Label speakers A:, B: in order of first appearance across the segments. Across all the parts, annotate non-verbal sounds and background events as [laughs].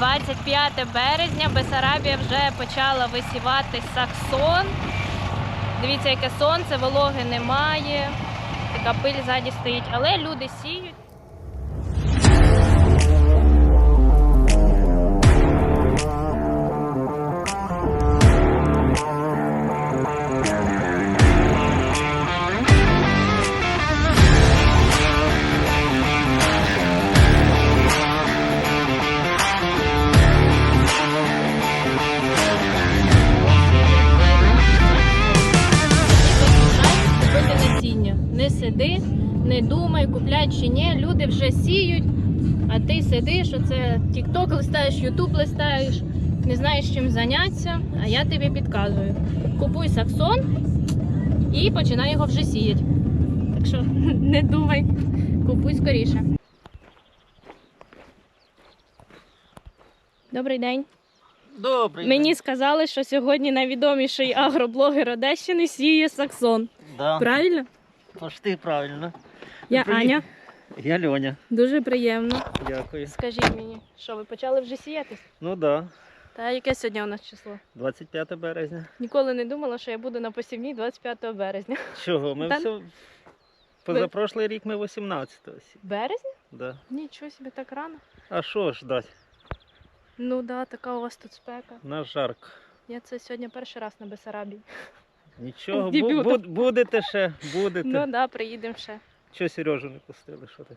A: 25 березня Бесарабія вже почала висівати саксон. Дивіться, яке сонце, вологи немає. Така пиль ззаді стоїть, але люди сіють. Не думай, купляй чи ні. Люди вже сіють, а ти сидиш, оце TikTok листаєш, YouTube листаєш, не знаєш чим зайнятися, а я тобі підказую. Купуй саксон і починай його вже сіяти. Так що [laughs] не думай, купуй скоріше. Добрий день.
B: Добрий.
A: Мені сказали, що сьогодні найвідоміший агроблогер Одещини сіє саксон.
B: да,
A: Правильно?
B: пошти правильно.
A: Я
B: Привіт.
A: Аня.
B: Я Льоня.
A: Дуже приємно.
B: Дякую.
A: Скажіть мені, що ви почали вже сіяти?
B: Ну да,
A: Та яке сьогодні у нас число?
B: 25 березня.
A: Ніколи не думала, що я буду на посівній 25 березня.
B: Чого? Ми
A: Та-
B: все. Позапрошлий рік ми 18 сі-
A: Березня?
B: Да.
A: Нічого собі так рано.
B: А що ж дать?
A: Ну да, така у вас тут спека.
B: На жарко.
A: Я це сьогодні перший раз на Бесарабії.
B: Нічого, бу- бу- будете ще, будете.
A: Ну да, приїдемо ще.
B: Чого Сережу не пустили? Що ти?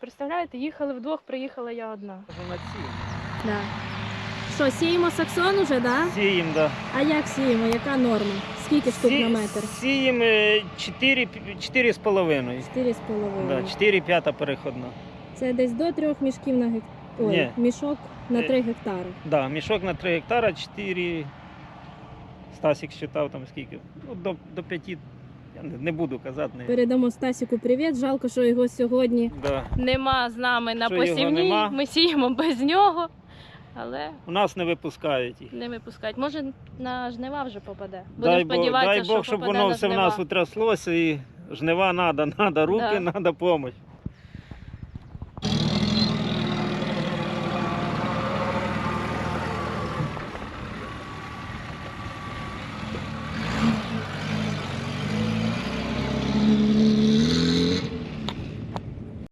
A: Представляєте, їхали вдвох, приїхала я одна.
B: Вона ці.
A: Да. Що, сіємо саксон уже, да?
B: Сієм, да.
A: А як сіємо? Яка норма? Скільки штук на метр?
B: Сієм 4, 4 з половиною.
A: Чотири з половиною.
B: Да, 4 п'ята переходна.
A: Це десь до трьох мішків на гектар. Ой, мішок на
B: Е,
A: три гектари.
B: Да, мішок на 3 гектара, 4. Стасік считав там скільки. Ну, до, до 5. Я не, буду казати. Не.
A: Передамо Стасіку привіт. Жалко, що його сьогодні
B: Да.
A: нема з нами на
B: Що його
A: посівній. Ми сіємо без нього, але
B: У нас не випускають їх.
A: не випускають. Може на жнива вже попаде. Будемо
B: Дай Бог,
A: сподіватися,
B: дай Бог,
A: що
B: щоб
A: попаде
B: воно
A: на
B: все в нас утряслося і жнива треба, треба, [laughs] руки,
A: Да.
B: надо допомога.